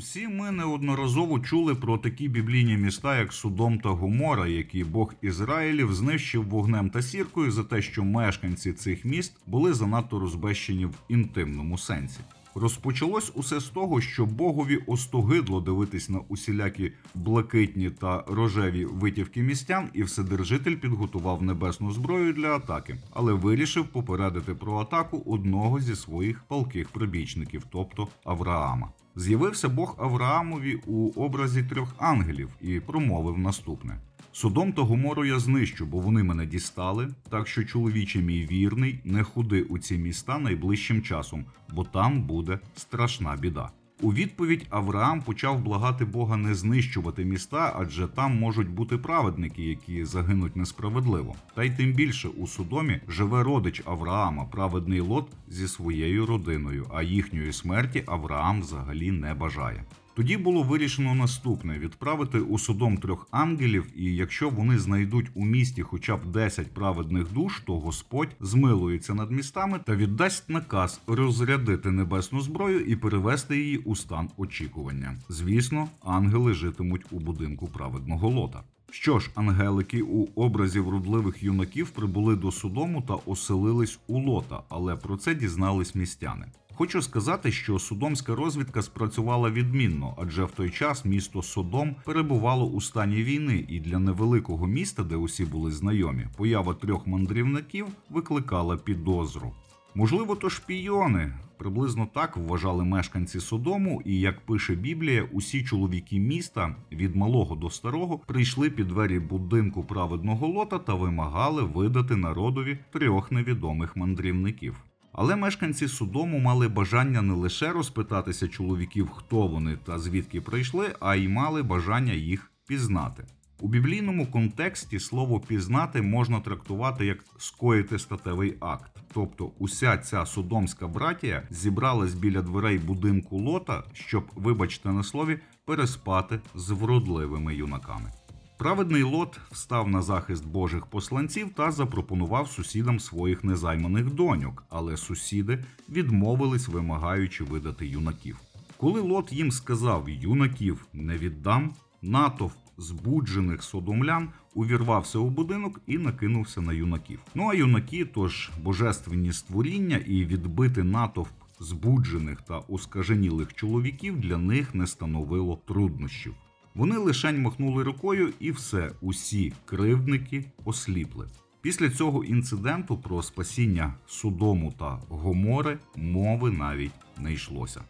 Усі ми неодноразово чули про такі біблійні міста, як Судом та Гомора, які Бог Ізраїлів знищив вогнем та сіркою за те, що мешканці цих міст були занадто розбещені в інтимному сенсі. Розпочалось усе з того, що Богові остогидло дивитись на усілякі блакитні та рожеві витівки містян, і Вседержитель підготував небесну зброю для атаки, але вирішив попередити про атаку одного зі своїх палких прибічників, тобто Авраама. З'явився Бог Авраамові у образі трьох ангелів і промовив наступне: Судом та Гомору я знищу, бо вони мене дістали, так що чоловіче мій вірний, не ходи у ці міста найближчим часом, бо там буде страшна біда. У відповідь Авраам почав благати Бога не знищувати міста, адже там можуть бути праведники, які загинуть несправедливо. Та й тим більше у Содомі живе родич Авраама, праведний Лот зі своєю родиною, а їхньої смерті Авраам взагалі не бажає. Тоді було вирішено наступне: відправити у Содом трьох ангелів, і якщо вони знайдуть у місті хоча б 10 праведних душ, то Господь змилується над містами та віддасть наказ розрядити небесну зброю і перевести її у стан очікування. Звісно, ангели житимуть у будинку праведного лота. Що ж, ангелики у образі вродливих юнаків прибули до Содому та оселились у лота, але про це дізнались містяни. Хочу сказати, що судомська розвідка спрацювала відмінно, адже в той час місто Содом перебувало у стані війни, і для невеликого міста, де усі були знайомі, поява трьох мандрівників викликала підозру. Можливо, то шпійони. Приблизно так вважали мешканці Содому, і як пише Біблія, усі чоловіки міста від малого до старого прийшли під двері будинку праведного лота та вимагали видати народові трьох невідомих мандрівників. Але мешканці Содому мали бажання не лише розпитатися чоловіків, хто вони та звідки прийшли, а й мали бажання їх пізнати. У біблійному контексті слово пізнати можна трактувати як скоїти статевий акт. Тобто уся ця содомська братія зібралась біля дверей будинку лота, щоб, вибачте на слові, переспати з вродливими юнаками. Праведний лот встав на захист божих посланців та запропонував сусідам своїх незайманих доньок, але сусіди відмовились, вимагаючи видати юнаків. Коли лот їм сказав юнаків не віддам, натовп збуджених содомлян увірвався у будинок і накинувся на юнаків. Ну а юнаки, тож божественні створіння і відбити натовп збуджених та оскаженілих чоловіків для них не становило труднощів. Вони лишень махнули рукою, і все, усі кривдники осліпли. Після цього інциденту про спасіння Судому та Гомори мови навіть не йшлося.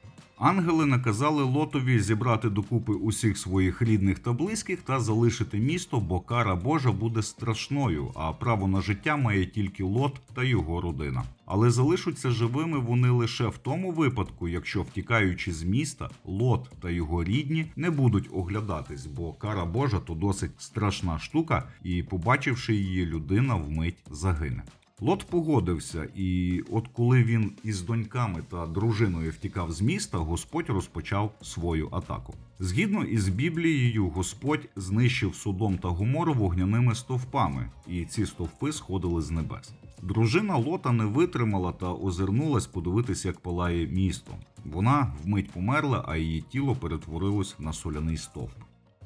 Ангели наказали Лотові зібрати докупи усіх своїх рідних та близьких та залишити місто, бо кара Божа буде страшною, а право на життя має тільки Лот та його родина. Але залишаться живими вони лише в тому випадку, якщо втікаючи з міста, Лот та його рідні не будуть оглядатись, бо кара Божа то досить страшна штука, і побачивши її, людина вмить загине. Лот погодився, і от коли він із доньками та дружиною втікав з міста, Господь розпочав свою атаку. Згідно із Біблією, Господь знищив Содом та Гомору вогняними стовпами, і ці стовпи сходили з небес. Дружина Лота не витримала та озирнулась подивитися, як палає місто. Вона вмить померла, а її тіло перетворилось на соляний стовп.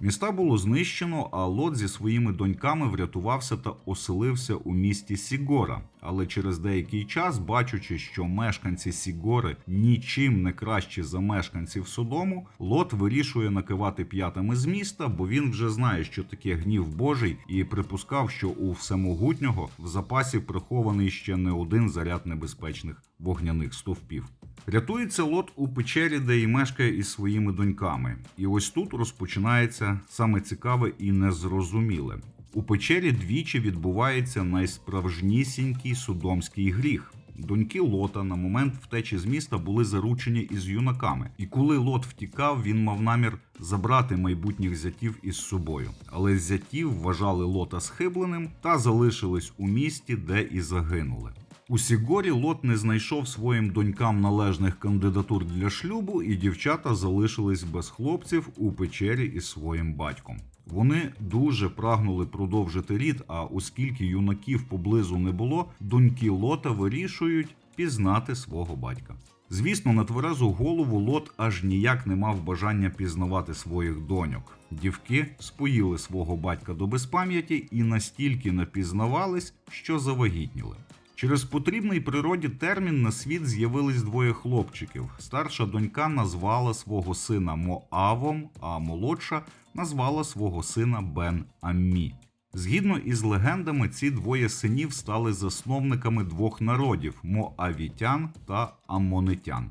Міста було знищено, а Лот зі своїми доньками врятувався та оселився у місті Сігора. Але через деякий час, бачучи, що мешканці Сігори нічим не кращі за мешканців Содому, Лот вирішує накивати п'ятами з міста, бо він вже знає, що таке гнів Божий, і припускав, що у всемогутнього в запасі прихований ще не один заряд небезпечних вогняних стовпів. Рятується Лот у печері, де й мешкає із своїми доньками. І ось тут розпочинається саме цікаве і незрозуміле. У печері двічі відбувається найсправжнісінький судомський гріх. Доньки Лота на момент втечі з міста були заручені із юнаками, і коли Лот втікав, він мав намір забрати майбутніх зятів із собою. Але зятів вважали Лота схибленим та залишились у місті, де і загинули. У Сігорі Лот не знайшов своїм донькам належних кандидатур для шлюбу, і дівчата залишились без хлопців у печері із своїм батьком. Вони дуже прагнули продовжити рід, а оскільки юнаків поблизу не було, доньки Лота вирішують пізнати свого батька. Звісно, на тверезу голову Лот аж ніяк не мав бажання пізнавати своїх доньок. Дівки споїли свого батька до безпам'яті і настільки напізнавались, що завагітніли. Через потрібний природі термін на світ з'явились двоє хлопчиків. Старша донька назвала свого сина Моавом, а молодша назвала свого сина Бен Аммі. Згідно із легендами, ці двоє синів стали засновниками двох народів моавітян та аммонитян.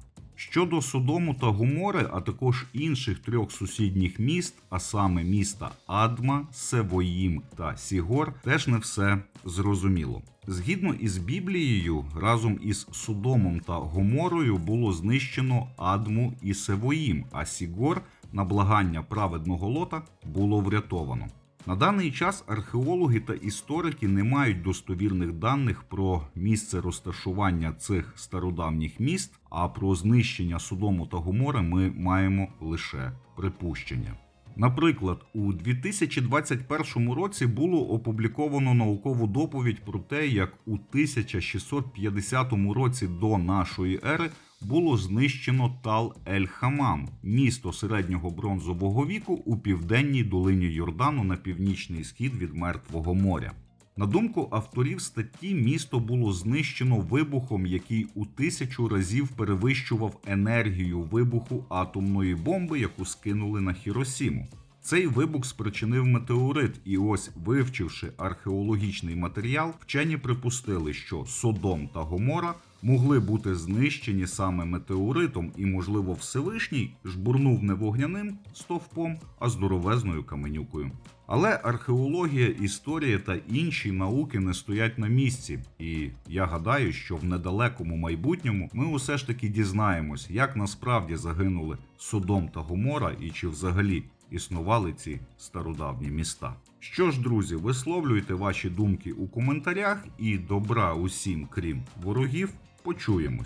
Щодо Содому та Гомори, а також інших трьох сусідніх міст, а саме міста Адма, Севоїм та Сігор, теж не все зрозуміло. Згідно із Біблією, разом із Содомом та Гоморою було знищено Адму і Севоїм, а Сігор на благання праведного лота було врятовано. На даний час археологи та історики не мають достовірних даних про місце розташування цих стародавніх міст, а про знищення Содому та Гомори ми маємо лише припущення. Наприклад, у 2021 році було опубліковано наукову доповідь про те, як у 1650 році до нашої ери було знищено Тал Ель Хамам, місто середнього бронзового віку у південній долині Йордану на північний схід від Мертвого моря. На думку авторів статті, місто було знищено вибухом, який у тисячу разів перевищував енергію вибуху атомної бомби, яку скинули на Хіросіму. Цей вибух спричинив метеорит, і ось, вивчивши археологічний матеріал, вчені припустили, що Содом та Гомора могли бути знищені саме метеоритом, і, можливо, Всевишній жбурнув не вогняним стовпом, а здоровезною каменюкою. Але археологія, історія та інші науки не стоять на місці, і я гадаю, що в недалекому майбутньому ми усе ж таки дізнаємось, як насправді загинули Содом та Гомора, і чи взагалі існували ці стародавні міста. Що ж, друзі, висловлюйте ваші думки у коментарях і добра усім, крім ворогів, почуємось.